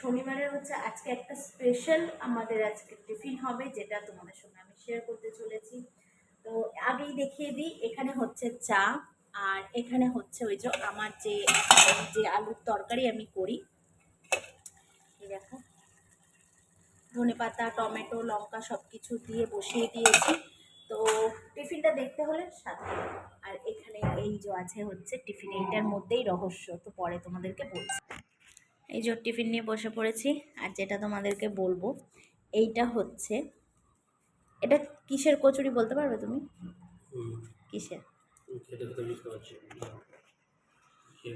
শনিবারের হচ্ছে আজকে একটা স্পেশাল আমাদের আজকে টিফিন হবে, যেটা তোমাদের সঙ্গে আমি শেয়ার করতে চলেছি। তো আগেই দেখিয়ে দিই, এখানে হচ্ছে চা, আর এখানে হচ্ছে ওই যে আমার যে যে আলুর তরকারি আমি করি। দেখো। ধনে পাতা, টমেটো, লঙ্কা সব কিছু দিয়ে বসিয়ে দিয়েছি। তো টিফিনটা দেখতে হলে সাথে আর এখানে এই যে আছে হচ্ছে টিফিন এইটার মধ্যেই রহস্য, তো পরে তোমাদেরকে বলছি। এই যে টিফিন নিয়ে বসে পড়েছি আর যেটা তোমাদেরকে বলব, এইটা হচ্ছে, এটা কিসের কচুরি বলতে পারবে তুমি? কিসের?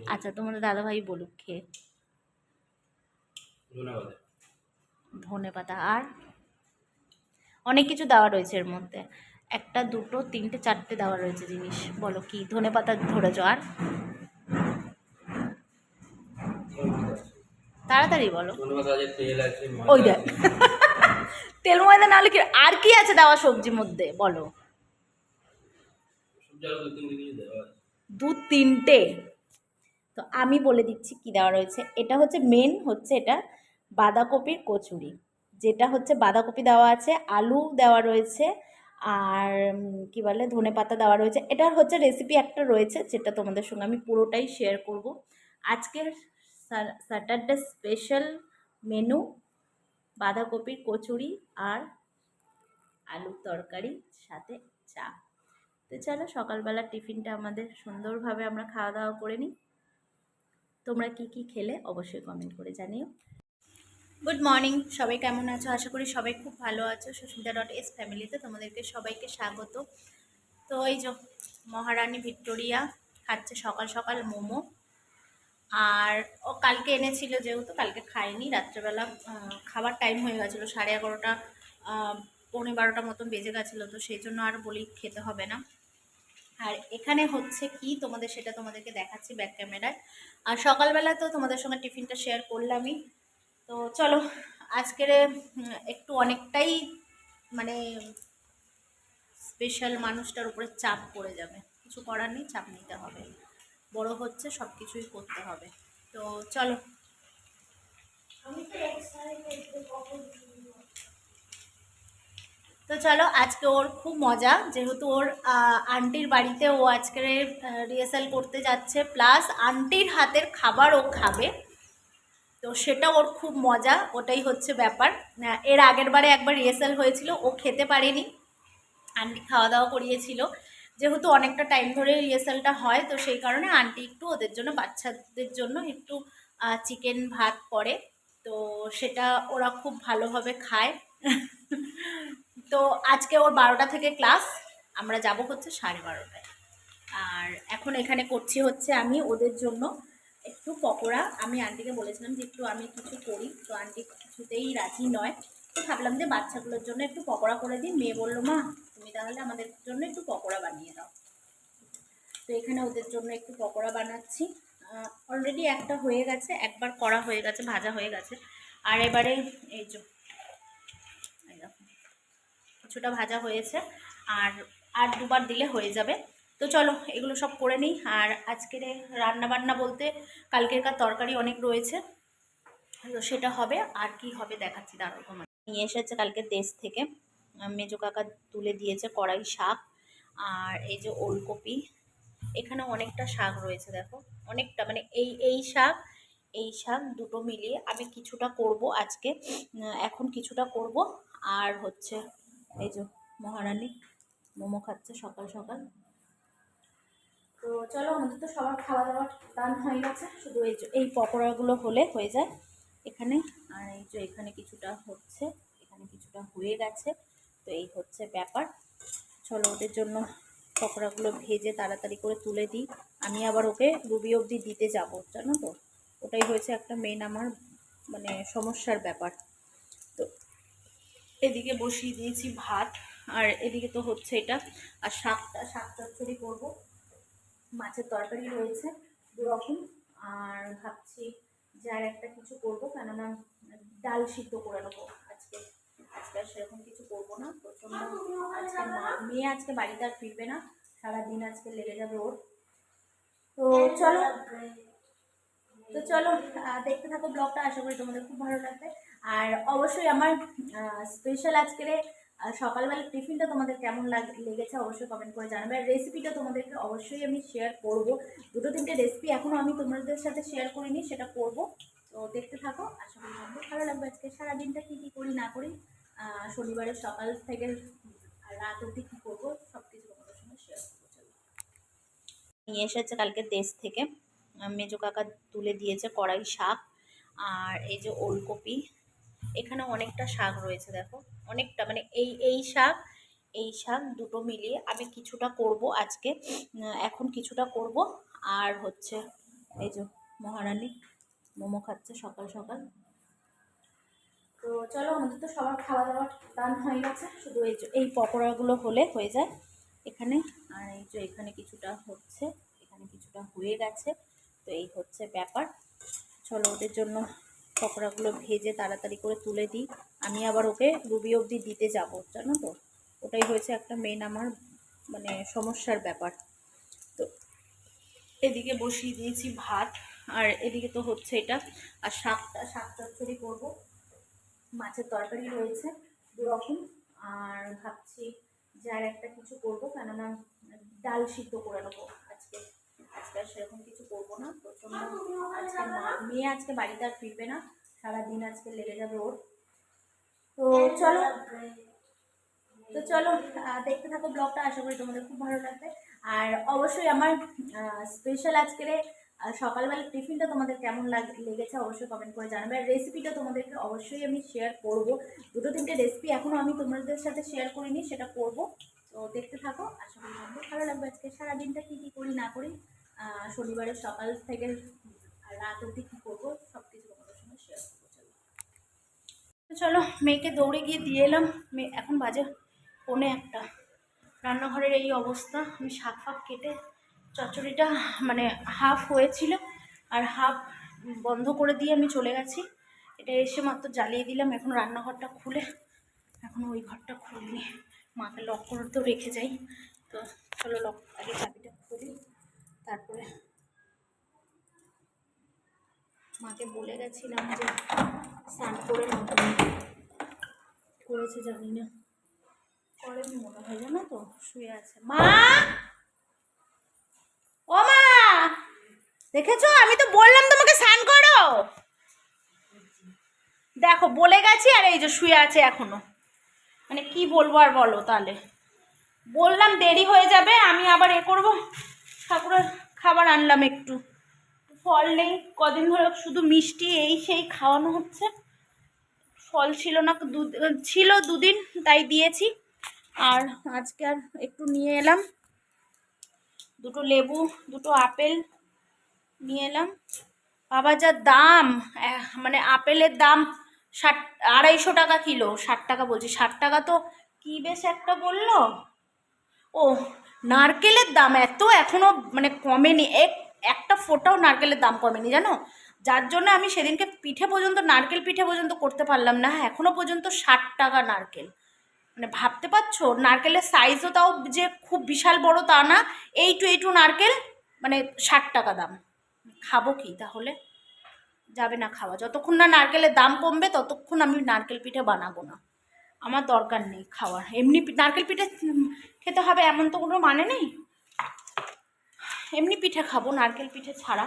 আচ্ছা তোমাদের দাদাভাই বলুক খেয়ে ধনে পাতা আর অনেক কিছু দেওয়া রয়েছে এর মধ্যে। একটা, দুটো, তিনটে, চারটে দেওয়া রয়েছে জিনিস। বলো কি ধনে পাতা ধরেছ আর? তাড়াতাড়ি বলো। ওই দেখ। তেল ময়দা নাহলে কি আর কি আছে দেওয়া সবজির মধ্যে? বলো। দু তিনটে তো আমি বলে দিচ্ছি কি দেওয়া রয়েছে। এটা হচ্ছে মেন হচ্ছে এটা বাঁধাকপির কচুরি। যেটা হচ্ছে বাঁধাকপি দেওয়া আছে আলু দেওয়া রয়েছে আর কি বলে ধনে পাতা দেওয়া রয়েছে। এটার হচ্ছে রেসিপি একটা রয়েছে যেটা তোমাদের সঙ্গে আমি পুরোটাই শেয়ার করব। আজকের স্যাটারডে স্পেশাল মেনু বাঁধাকপির কচুরি আর আলুর তরকারি, সাথে চা। তো চলো, সকালবেলা টিফিনটা আমাদের সুন্দরভাবে আমরা খাওয়া দাওয়া করে নিই। তোমরা কি কি খেলে অবশ্যই কমেন্ট করে জানিও। গুড মর্নিং সবাই কেমন আছো? আশা করি সবাই খুব ভালো আছো। সুস্মিতা ডট এস ফ্যামিলিতে তোমাদেরকে সবাইকে স্বাগত। তো এই যে মহারানী ভিক্টোরিয়া খাচ্ছে সকাল সকাল মোমো। আর ও কালকে এনেছিল যেহেতু, কালকে খায়নি। রাত্রেবেলা খাবার টাইম হয়ে গেছিল, সাড়ে এগারোটা পৌনে বারোটা মতন বেজে গেছিল, তো সেই জন্য আর বলি খেতে হবে না। আর এখানে হচ্ছে কি তোমাদের, সেটা তোমাদেরকে দেখাচ্ছি ব্যাক ক্যামেরায় আর সকালবেলা তো তোমাদের সঙ্গে টিফিনটা শেয়ার করলামই। তো চলো, আজকের একটু অনেকটাই মানে স্পেশাল মানুষটার উপরে চাপ পড়ে যাবে। কিছু করার নেই, চাপ নিতে হবে। বড় হচ্ছে সব কিছুই করতে হবে। তো চলো। তো চলো, আজকে ওর খুব মজা, যেহেতু ওর আন্টির বাড়িতে ও আজকে রিহার্সাল করতে যাচ্ছে প্লাস আন্টির হাতের খাবার ও খাবে। তো সেটা ওর খুব মজা, ওটাই হচ্ছে ব্যাপার। এর আগের বারে একবার রিহার্সাল হয়েছিল, ও খেতে পারেনি। আন্টি খাওয়া দাওয়া করিয়েছিল। যেহেতু অনেকটা টাইম ধরে রিহার্সালটা হয়, তো সেই কারণে আন্টি একটু ওদের জন্য, বাচ্চাদের জন্য একটু চিকেন ভাত করে। তো সেটা ওরা খুব ভালোভাবে খায়। তো আজকে ওর বারোটা থেকে ক্লাস আমরা যাব হচ্ছে সাড়ে বারোটায়। আর এখন এখানে করছি হচ্ছে আমি ওদের জন্য একটু পকোড়া। আমি আন্টিকে বলেছিলাম যে একটু আমি কিছু করি, তো আন্টি কিছুতেই রাজি নয়। তো ভাবলাম যে বাচ্চাগুলোর জন্য একটু পকোড়া করে দিই। মেয়ে বলল, মা তুমি তাহলে আমাদের জন্য একটু পকোড়া বানিয়ে দাও তো এখানে ওদের জন্য একটু পকোড়া বানাচ্ছি। অলরেডি একটা হয়ে গেছে, একবার করা হয়ে গেছে, ভাজা হয়ে গেছে। আর এবারে এই যে কিছুটা ভাজা হয়েছে, আর আর দুবার দিলে হয়ে যাবে। তো চলো, এগুলো সব করে নিই। আর আজকের রান্না বান্না বলতে কালকেরকার তরকারি অনেক রয়েছে। তো সেটা হবে, আর কি হবে দেখাচ্ছি, দাঁড়াও নিয়ে এসেছে কালকে দেশ থেকে। মেজো কাকা তুলে দিয়েছে কড়াই শাক আর এই যে ওলকপি। এখানে অনেকটা শাক রয়েছে, দেখো। অনেকটা মানে এই এই শাক এই শাক দুটো মিলিয়ে আমি কিছুটা করব আজকে। এখন কিছুটা করব। আর হচ্ছে এই যে মহারানী মোমো খাচ্ছে সকাল সকাল। তো চলো, আমাদের তো সবার খাওয়া দাওয়া ডান হয়ে গেছে। শুধু এই যে, এই পকোড়াগুলো হলে হয়ে যায় এখানে। আর এই যে এখানে কিছুটা হচ্ছে, এখানে কিছুটা হয়ে গেছে। তো এই হচ্ছে ব্যাপার। চলো ওদের জন্য পকোড়াগুলো ভেজে তাড়াতাড়ি করে তুলে দিই। আমি আবার ওকে রুবি অবধি দিতে যাব, জানো তো? ওটাই হয়েছে একটা মেন আমার মানে সমস্যার ব্যাপার। তো এদিকে বসিয়ে দিয়েছি ভাত, আর এদিকে তো হচ্ছে এটা। আর শাকটা, শাক চচ্চড়ি করব। মাছের তরকারি রয়েছে দু রকম আর ভাবছি যে আর একটা কিছু করব, কেননা ডাল সিদ্ধ করে নেব আজকে। আজকে আর সেরকম কিছু করব না। প্রচণ্ড আজকে মেয়ে আজকে বাড়িতে আর ফিরবে না। সারাদিন আজকে লেগে যাবে ওর। তো চলো তো চলো দেখতে থাকো ব্লগটা, আশা করি তোমাদের খুব ভালো লাগবে। আর অবশ্যই আমার স্পেশাল আজকের সকালবেলা টিফিনটা তোমাদের কেমন লাগ- লেগেছে অবশ্যই কমেন্ট করে জানাবে। আর রেসিপিটা তোমাদেরকে অবশ্যই আমি শেয়ার করব। দুটো তিনটে রেসিপি এখনও আমি তোমাদের সাথে শেয়ার করিনি, সেটা করব। তো দেখতে থাকো, আশা করি তোমাদের ভালো লাগবে আজকে। সারাদিনটা কী কী করি, না করি শনিবারের সকাল থেকে রাত অবধি কী করব সব কিছু তোমাদের সঙ্গে শেয়ার করব নিয়ে এসেছে কালকে দেশ থেকে। মেজো কাকা তুলে দিয়েছে কড়াই শাক আর এই যে ওলকপি। এখানে অনেকটা শাক রয়েছে, দেখো। অনেকটা মানে এই এই শাক এই শাক দুটো মিলিয়ে আমি কিছুটা করব আজকে। এখন কিছুটা করব। আর হচ্ছে, এই যে মহারানী মোমো খাচ্ছে সকাল সকাল। তো চলো, আমাদের তো সবার খাওয়া দাওয়া ডান হয়ে গেছে। শুধু এই এই পকোড়াগুলো হলে হয়ে যায় এখানে। আর এই যে, এখানে কিছুটা হচ্ছে, এখানে কিছুটা হয়ে গেছে। তো এই হচ্ছে ব্যাপার। চলো, ওদের জন্য পকোড়াগুলো ভেজে তাড়াতাড়ি করে তুলে দিই। আমি আবার ওকে রুবি অবধি দিতে যাব, জানো তো? ওটাই হয়েছে একটা মেন আমার মানে সমস্যার ব্যাপার। তো এদিকে বসিয়ে দিয়েছি ভাত, আর এদিকে তো হচ্ছে এটা। আর শাকটা, শাক চচ্চড়ি করব। মাছের তরকারি রয়েছে দু রকম আর ভাবছি যে আর একটা কিছু করব, কেননা ডাল সিদ্ধ করে নেব আজকে। আজকে আর সেরকম কিছু করব না। প্রচণ্ড আজকে মেয়ে আজকে বাড়িতে আর ফিরবে না। সারাদিন আজকে লেগে যাবে ওর। তো চলো। তো চলো দেখতে থাকো ব্লগটা। আশা করি তোমাদের খুব ভালো লাগবে। আর অবশ্যই আমার স্পেশাল আজকের আহ, সকালবেলা টিফিনটা তোমাদের কেমন লাগ- লেগেছে অবশ্যই কমেন্ট করে জানাবে। আর রেসিপিটা তোমাদেরকে অবশ্যই আমি শেয়ার করব। দুটো তিনটে রেসিপি এখনও আমি তোমাদের সাথে শেয়ার করিনি সেটা করব। তো দেখতে থাকো আশা করি তোমাদের ভালো লাগবে আজকে। সারাদিনটা কী কী করি না করি শনিবারের সকাল থেকে আর রাত অবধি কী করব সব কিছু তোমাদের সঙ্গে শেয়ার করব চলো। মেয়েকে দৌড়ে গিয়ে দিয়ে এলাম। মেয়ে এখন বাজে পৌনে একটা। রান্নাঘরের এই অবস্থা আমি শাক ফাক কেটে চচ্চড়িটা মানে হাফ হয়েছিল আর হাফ বন্ধ করে দিয়ে আমি চলে গেছি। এটা এসে মাত্র জ্বালিয়ে দিলাম, এখন রান্নাঘরটা খুলে। এখন ওই ঘরটা খুলিনি মাকে লক করে তো রেখে যাই। তো চলো লক আগে চাবিটা খুলি, তারপরে মাকে বলে গেছিলাম যে স্নান করে নাও তুমি। করেছে জানি না। করেনি মনে হয় জানো তো? শুয়ে আছে। মা! দেখেছ? আমি তো বললাম তোমাকে স্নান করো। দেখো, বলে গেছি আর এই যে শুয়ে আছে এখনও। মানে কি বলব আর বলো তাহলে। বললাম দেরি হয়ে যাবে, আমি আবার এ করব। ঠাকুরের খাবার আনলাম একটু। ফল নেই, কদিন ধরে শুধু মিষ্টি, এই সেই খাওয়ানো হচ্ছে। ফল ছিল না, দু, ছিল দুদিন, তাই দিয়েছি। আর আজকে আর একটু নিয়ে এলাম। দুটো লেবু, দুটো আপেল নিয়ে এলাম। বাবা যা দাম মানে আপেলের দাম ষাট, আড়াইশো টাকা কিলো, ষাট টাকা বলছি। ষাট টাকা তো কি বেশ একটা বলল? ও, নারকেলের দাম এত এখনও মানে কমেনি। এক, একটা ফোটাও নারকেলের দাম কমেনি, জানো? যার জন্য আমি সেদিনকে পিঠে পর্যন্ত, নারকেল পিঠে পর্যন্ত করতে পারলাম না। এখনও পর্যন্ত ষাট টাকা নারকেল। মানে ভাবতে পারছ? নারকেলের সাইজও তাও যে খুব বিশাল বড় তা না। এইটু এইটু নারকেল মানে ষাট টাকা দাম। খাব কি? তাহলে যাবে না খাওয়া। যতক্ষণ না নারকেলের দাম কমবে, ততক্ষণ আমি নারকেল পিঠে বানাবো না। আমার দরকার নেই খাওয়ার। এমনি নারকেল পিঠে খেতে হবে এমন তো কোনো মানে নেই। এমনি পিঠে খাব, নারকেল পিঠে ছাড়া।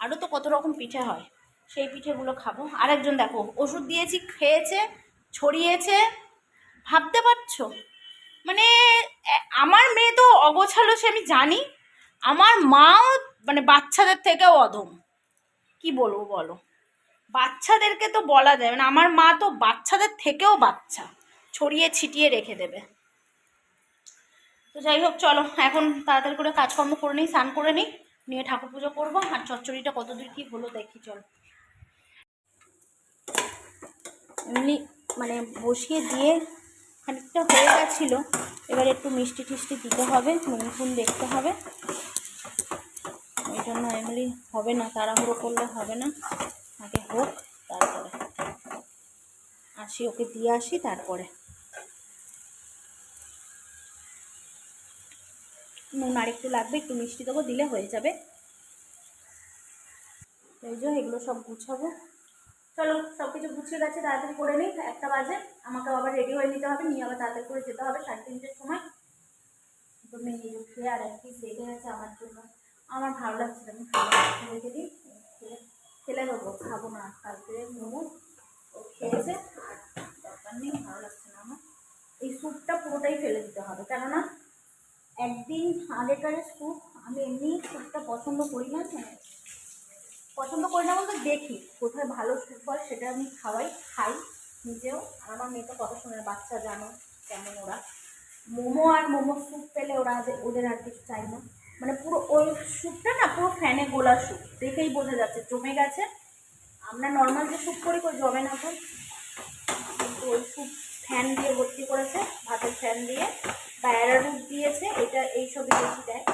আরও তো কত রকম পিঠে হয়, সেই পিঠেগুলো খাব। আরেকজন দেখো, ওষুধ দিয়েছি, খেয়েছে, ছড়িয়েছে। ভাবতে পারছ? মানে আমার মেয়ে তো অগোছালো সে আমি জানি। আমার মাও মানে বাচ্চাদের থেকেও অধম। কি বলব বলো? বাচ্চাদেরকে তো বলা যায় মানে আমার মা তো বাচ্চাদের থেকেও বাচ্চা, ছড়িয়ে ছিটিয়ে রেখে দেবে। তো যাই হোক, চলো, এখন তাড়াতাড়ি করে কাজকর্ম করে নিই, স্নান করে নিই, নিয়ে ঠাকুর পুজো করব, আর চচ্চড়িটা কতদূর কী হলো দেখি, চল। এমনি মানে বসিয়ে দিয়ে খানিকটা হয়ে গেছিল, এবার একটু মিষ্টি টিষ্টি দিতে হবে ফুন দেখতে হবে। ওই জন্য এমনি হবে না, তাড়াহুড়ো করলে হবে না। আগে হোক, তারপরে। আসি, ওকে দিয়ে আসি, তারপরে। নুন আর একটু লাগবে, একটু মিষ্টি দেবো, দিলে হয়ে যাবে। এই যে, এগুলো সব গুছাবো। চলো সব কিছু গুছিয়ে গেছে, তাড়াতাড়ি করে নিই। একটা বাজে আমাকে আবার রেডি হয়ে নিতে হবে, নিয়ে আবার তাড়াতাড়ি করে যেতে হবে, সাড়ে তিনটের সময়। তো মেয়ে উঠে আর এক পিস রেখে গেছে আমার জন্য। আমার ভালো লাগছে আমি খাব রেখে দিই ফেলে দেবো খাব না। কালকে মোমো ও খেয়েছে দরকার নেই, ভালো লাগছে না আমার। এই স্যুপটা পুরোটাই ফেলে দিতে হবে, কেননা একদিন আগেকারের স্যুপ, আমি এমনি স্যুপটা পছন্দ করি না মানে পছন্দ করি না বলতে দেখি, কোথায় ভালো স্যুপ হয় সেটা আমি খাওয়াই, খাই নিজেও। আর আমার মেয়ে তো কথা শোনে বাচ্চা জানো কেমন ওরা। মোমো আর মোমো স্যুপ পেলে ওরা ওদের আর কিছু চাই না। মানে পুরো ওই স্যুপটা না পুরো ফ্যানে গোলা স্যুপ, দেখেই বোঝা যাচ্ছে, জমে গেছে। আমরা নর্মাল যে স্যুপ করি, কই জমে না তো কিন্তু ওই স্যুপ ফ্যান দিয়ে ভর্তি করেছে, ভাতের ফ্যান দিয়ে। বা অ্যারারুট দিয়েছে, এটা এইসবই বেশি দেয়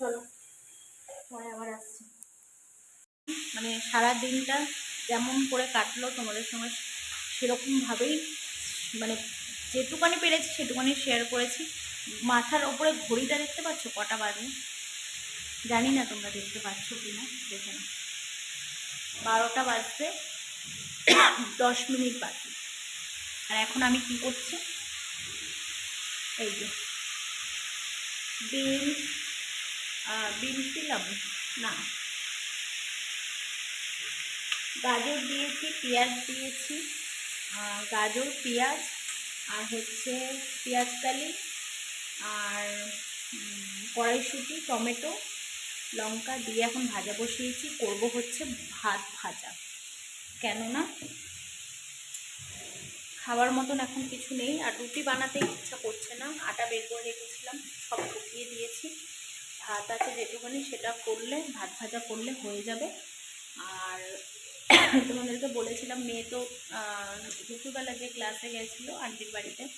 চলো, পরে আবার আসছি। মানে সারা দিনটা যেমন করে কাটলো, তোমাদের সঙ্গে সেরকমভাবেই মানে যেটুকানি পেরেছি, সেটুকানি শেয়ার করেছি। মাথার ওপরে ঘড়িটা দেখতে পাচ্ছ? কটা বাজে? জানি না তোমরা দেখতে পাচ্ছ কি না দেখে না বারোটা বাজতে দশ মিনিট বাকি। আর এখন আমি কি করছি? এই যে, বিনস বিনস দিলাম না। গাজর দিয়েছি, পেঁয়াজ দিয়েছি গাজর, পেঁয়াজ, আর হচ্ছে পেঁয়াজ কালি। আর কড়াইশুঁটি, টমেটো, লঙ্কা দিয়ে এখন ভাজা বসিয়েছি। করব হচ্ছে ভাত ভাজা। কেননা খাবার মতন এখন কিছু নেই। আর রুটি বানাতে ইচ্ছা করছে না। আটা বের করে রেখেছিলাম, সব ফুটিয়ে দিয়েছি। ভাত আছে যেটুকুনি, সেটা করলে, ভাত ভাজা করলে হয়ে যাবে। আর তোমাদেরকে বলেছিলাম, মেয়ে তো দুপুরবেলা যে ক্লাসে গেছিল আন্টির বাড়িতে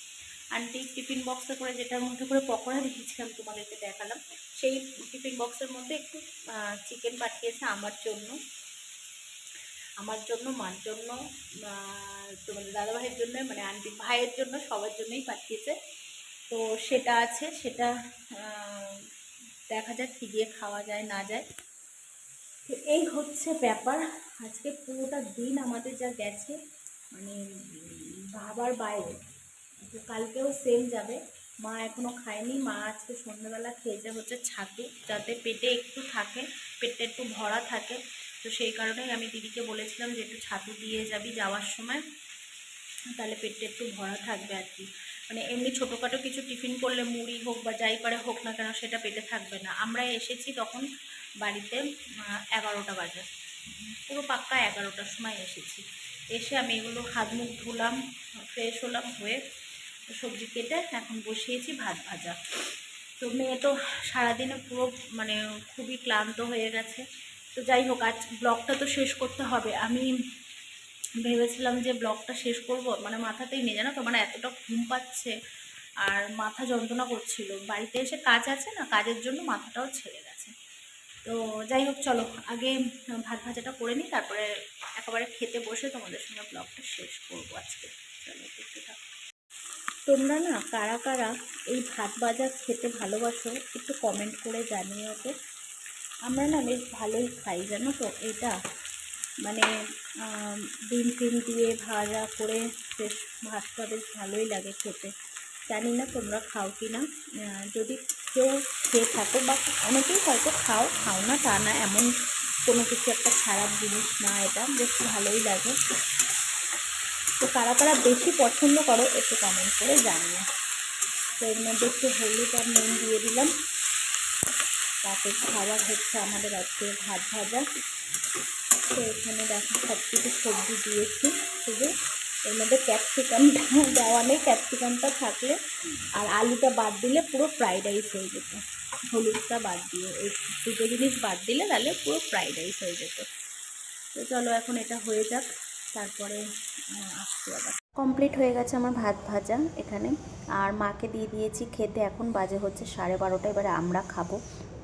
আন্টি টিফিন বক্সে করে যেটার মধ্যে করে পকোড়া রেখেছিলাম তোমাদেরকে দেখালাম, সেই টিফিন বক্সের মধ্যে একটু চিকেন পাঠিয়েছে আমার জন্য। আমার জন্য, মার জন্য তোমাদের দাদাভাইয়ের জন্য মানে আন্টি ভাইয়ের জন্য, সবার জন্যই পাঠিয়েছে। তো সেটা আছে, সেটা দেখা যাক কী দিয়ে খাওয়া যায়, না যায়। তো এই হচ্ছে ব্যাপার। আজকে পুরোটা দিন আমাদের যা গেছে মানে ভাবার বাইরে। কালকেও সেম যাবে। মা এখনও খায়নি, মা আজকে সন্ধ্যাবেলা খেয়েছে হচ্ছে ছাতু, যাতে পেটে একটু থাকে, পেটটা একটু ভরা থাকে। তো সেই কারণেই আমি দিদিকে বলেছিলাম যে একটু ছাতু দিয়ে যাবি যাওয়ার সময়, তাহলে পেটটা একটু ভরা থাকবে আর কি। মানে এমনি ছোটোখাটো কিছু টিফিন করলে মুড়ি হোক বা যাই করে হোক না কেন সেটা পেটে থাকবে না। আমরা এসেছি তখন বাড়িতে এগারোটা বাজে। পুরো পাক্কা এগারোটার সময় এসেছি। এসে আমি এগুলো হাত মুখ ধুলাম ফ্রেশ হলাম, হয়ে সবজি কেটে এখন বসিয়েছি ভাত ভাজা। তো মেয়ে তো সারাদিনে পুরো মানে খুবই ক্লান্ত হয়ে গেছে। তো যাই হোক, আজ ব্লগটা তো শেষ করতে হবে। আমি ভেবেছিলাম যে ব্লগটা শেষ করব মানে মাথাতেই নেই জানো তো মানে এতটা ঘুম পাচ্ছে আর মাথা যন্ত্রণা করছিল। বাড়িতে এসে কাজ আছে না, কাজের জন্য মাথাটাও ছেড়ে গেছে। তো যাই হোক, চলো আগে ভাত ভাজাটা করে নিই, তারপরে একেবারে খেতে বসে তোমাদের সঙ্গে ব্লগটা শেষ করব আজকে। চলো, দেখতে থাকো। তোমরা না কারা কারা এই ভাত ভাজা খেতে ভালোবাসো একটু কমেন্ট করে জানিও তো। আমরা না বেশ ভালোই খাই, জানো তো? এটা মানে ডিম টিম দিয়ে ভাজা করে বেশ ভাতটা বেশ ভালোই লাগে খেতে। জানি না তোমরা খাও কি না। যদি কেউ খেয়ে থাকো বা অনেকেই হয়তো খাও খাও না তা না, এমন কোনো কিছু একটা খারাপ জিনিস না এটা, বেশ ভালোই লাগে। তো কারা কারা বেশি পছন্দ করো একটু কমেন্ট করে জানিও। তো এর মধ্যে একটু হলুদ আর নুন দিয়ে দিলাম। তাতে খাবার হচ্ছে আমাদের আজকে ভাত ভাজা। তো এখানে দেখো সব কিছু সবজি দিয়েছি। শুধু এর মধ্যে ক্যাপসিকামটা দেওয়া নেই। ক্যাপসিকামটা থাকলে আর আলুটা বাদ দিলে পুরো ফ্রাইড রাইস হয়ে যেত। হলুদটা বাদ দিয়ে এই দুটো জিনিস বাদ দিলে তাহলে পুরো ফ্রাইড রাইস হয়ে যেত। তো চলো এখন এটা হয়ে যাক। তারপরে আসছি আবার। কমপ্লিট হয়ে গেছে আমার ভাত ভাজা এখানে। আর মাকে দিয়ে দিয়েছি খেতে, এখন বাজে হচ্ছে সাড়ে বারোটা, এবারে আমরা খাব।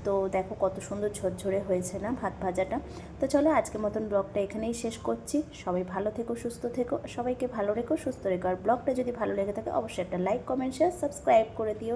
তো দেখো কত সুন্দর ঝরঝরে হয়েছে না ভাত ভাজাটা। তো চলো আজকের মতন ব্লগটা এখানেই শেষ করছি। সবাই ভালো থেকো, সুস্থ থেকো। সবাইকে ভালো রেখো, সুস্থ রেখো। আর ব্লগটা যদি ভালো লেগে থাকে, অবশ্যই একটা লাইক কমেন্ট শেয়ার সাবস্ক্রাইব করে দিও।